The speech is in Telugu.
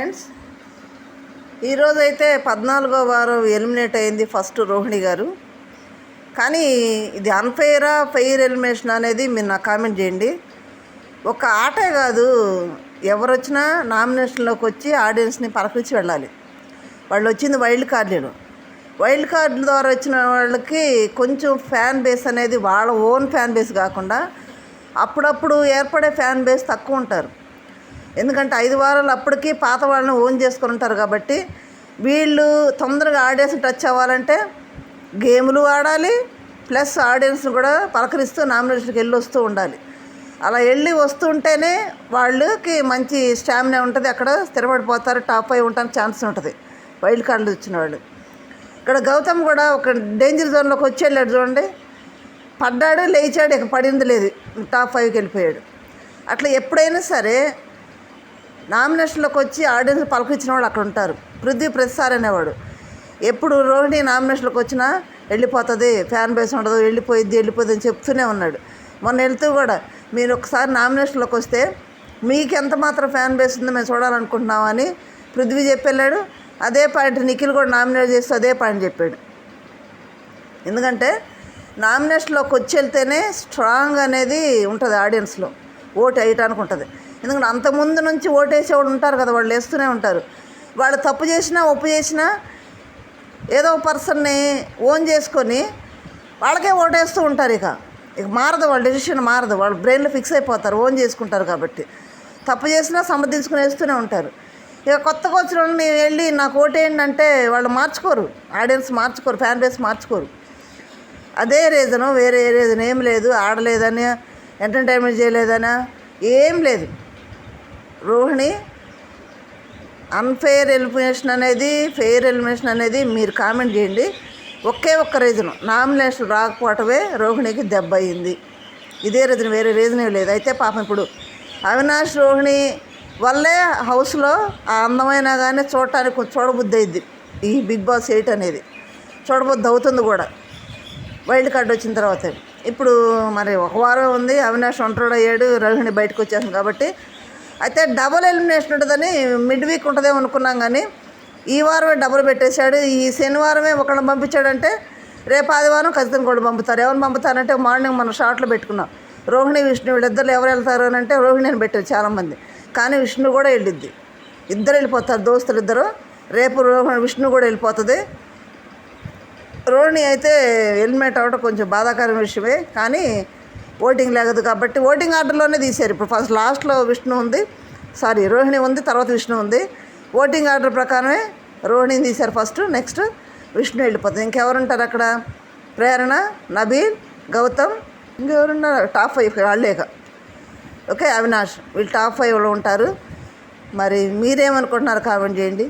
ఫ్రెండ్స్ ఈరోజు అయితే పద్నాలుగో వారం ఎలిమినేట్ అయింది ఫస్ట్ రోహిణి గారు. కానీ ఇది అన్ఫెయిరా ఫెయిర్ ఎలిమినేషన్ అనేది మీరు నాకు కామెంట్ చేయండి. ఒక ఆటే కాదు ఎవరు వచ్చినా నామినేషన్లోకి వచ్చి ఆడియన్స్ని పలకరించి వెళ్ళాలి. వాళ్ళు వచ్చింది వైల్డ్ కార్డులు వైల్డ్ కార్డుల ద్వారా వచ్చిన వాళ్ళకి కొంచెం ఫ్యాన్ బేస్ అనేది వాళ్ళ ఓన్ ఫ్యాన్ బేస్ కాకుండా అప్పుడప్పుడు ఏర్పడే ఫ్యాన్ బేస్ తక్కువ ఉంటారు. ఎందుకంటే ఐదు వారాలు అప్పటికి పాత వాళ్ళని ఓన్ చేసుకొని ఉంటారు కాబట్టి వీళ్ళు తొందరగా ఆడియన్స్ టచ్ అవ్వాలంటే గేములు ఆడాలి ప్లస్ ఆడియన్స్ని కూడా పలకరిస్తూ నామినేషన్కి వెళ్ళి వస్తూ ఉండాలి. అలా వెళ్ళి వస్తుంటేనే వాళ్ళకి మంచి స్టామినా ఉంటుంది అక్కడ స్థిరపడిపోతారు టాప్ అయి ఉండడానికి ఛాన్స్ ఉంటుంది. వైల్డ్ కార్డులు వచ్చిన వాళ్ళు. ఇక్కడ గౌతమ్ కూడా ఒక డేంజర్ జోన్లోకి వచ్చి వెళ్ళాడు చూడండి. పడ్డాడు లేచాడు ఇక పడింది లేదు. టాప్ ఫైవ్కి వెళ్ళిపోయాడు. అట్లా ఎప్పుడైనా సరే నామినేషన్లోకి వచ్చి ఆడియన్స్ పలకరించిన వాళ్ళు అక్కడ ఉంటారు. పృథ్వీ ప్రతిసారి అనేవాడు. ఎప్పుడు రోహిణి నామినేషన్లోకి వచ్చినా వెళ్ళిపోతుంది ఫ్యాన్ బేస్ ఉండదు వెళ్ళిపోయిద్ది వెళ్ళిపోద్ది అని చెప్తూనే ఉన్నాడు. మొన్న వెళ్తూ కూడా మీరు ఒకసారి నామినేషన్లోకి వస్తే మీకు ఎంత మాత్రం ఫ్యాన్ బేస్ ఉందో మేము చూడాలనుకుంటున్నామని పృథ్వీ చెప్పి వెళ్ళాడు. అదే పాయింట్ నిఖిల్ కూడా నామినేట్ చేస్తే అదే పాయింట్ చెప్పాడు. ఎందుకంటే నామినేషన్లోకి వచ్చి వెళ్తేనే స్ట్రాంగ్ అనేది ఉంటుంది ఆడియన్స్లో. ఓటు వేయటానికి ఉంటుంది. ఎందుకంటే అంతకుముందు నుంచి ఓటు వేసేవాడు ఉంటారు కదా వాళ్ళు వేస్తూనే ఉంటారు. వాళ్ళు తప్పు చేసినా ఒప్పు చేసినా ఏదో పర్సన్ని ఓన్ చేసుకొని వాళ్ళకే ఓటేస్తూ ఉంటారు ఇక. ఇక మారదు వాళ్ళ డెసిషన్ మారదు. వాళ్ళ బ్రెయిన్లో ఫిక్స్ అయిపోతారు ఓన్ చేసుకుంటారు కాబట్టి. తప్పు చేసినా సమర్థించుకుని వేస్తూనే ఉంటారు. ఇక కొత్తగా వచ్చిన నేను వెళ్ళి నాకు ఓటేయండి అంటే వాళ్ళు మార్చుకోరు. ఆడియన్స్ మార్చుకోరు ఫ్యాన్ బేస్ మార్చుకోరు. అదే రీజను వేరే రీజన్ ఏం లేదు. ఆడలేదని ఎంటర్టైన్మెంట్ చేయలేదనా ఏం లేదు. రోహిణి అన్ఫెయిర్ ఎలిమినేషన్ అనేది ఫెయిర్ ఎలిమినేషన్ అనేది మీరు కామెంట్ చేయండి. ఒకే ఒక్క రీజను నామినేషన్ రాకపోవటమే రోహిణికి దెబ్బ అయింది. ఇదే రీజన్ వేరే రీజన్ లేదు. అయితే పాపం ఇప్పుడు అవినాష్ రోహిణి వల్లే హౌస్లో ఆ అందమైన కానీ చూడటానికి చూడబుద్ధి అయింది. ఈ బిగ్ బాస్ ఎయిట్ అనేది. చూడబుద్ధి అవుతుంది కూడా. వైల్డ్ కార్డ్ వచ్చిన తర్వాత. ఇప్పుడు మరి ఒక వారం ఉంది. అవినాష్ ఒంటరి అయ్యాడు. రోహిణి బయటకు వచ్చేసింది కాబట్టి అయితే డబుల్ ఎలిమినేషన్ ఉంటుందని మిడ్ వీక్ ఉంటుందేమో అనుకున్నాం కానీ ఈ వారమే డబుల్ పెట్టేశాడు. ఈ శనివారమే ఒకళ్ళని పంపించాడంటే రేపు ఆదివారం ఖచ్చితంగా కూడా పంపుతారు. ఎవరిని పంపుతారంటే మార్నింగ్ మనం షార్ట్లో పెట్టుకున్నాం. రోహిణి విష్ణు వీళ్ళిద్దరు ఎవరు వెళ్తారు అని అంటే రోహిణిని పెట్టారు చాలామంది. కానీ విష్ణు కూడా వెళ్ళిద్ది. ఇద్దరు వెళ్ళిపోతారు దోస్తులు ఇద్దరు. రేపు రోహిణి విష్ణు కూడా వెళ్ళిపోతుంది. రోహిణి అయితే ఎలిమినేట్ అవ్వడం కొంచెం బాధాకరమైన విషయమే. కానీ ఓటింగ్ లేగదు కాబట్టి ఓటింగ్ ఆర్డర్లోనే తీశారు. ఇప్పుడు ఫస్ట్ లాస్ట్లో విష్ణు ఉంది. సారీ రోహిణి ఉంది తర్వాత విష్ణు ఉంది. ఓటింగ్ ఆర్డర్ ప్రకారమే రోహిణిని తీశారు ఫస్ట్. నెక్స్ట్ విష్ణు వెళ్ళిపోతుంది. ఇంకెవరుంటారు అక్కడ? ప్రేరణ నబీల్ గౌతమ్. ఇంకెవరున్నారు? టాప్ ఫైవ్ వాళ్ళేక ఓకే అవినాష్. వీళ్ళు టాప్ ఫైవ్లో ఉంటారు. మరి మీరేమనుకుంటున్నారు కామెంట్ చేయండి.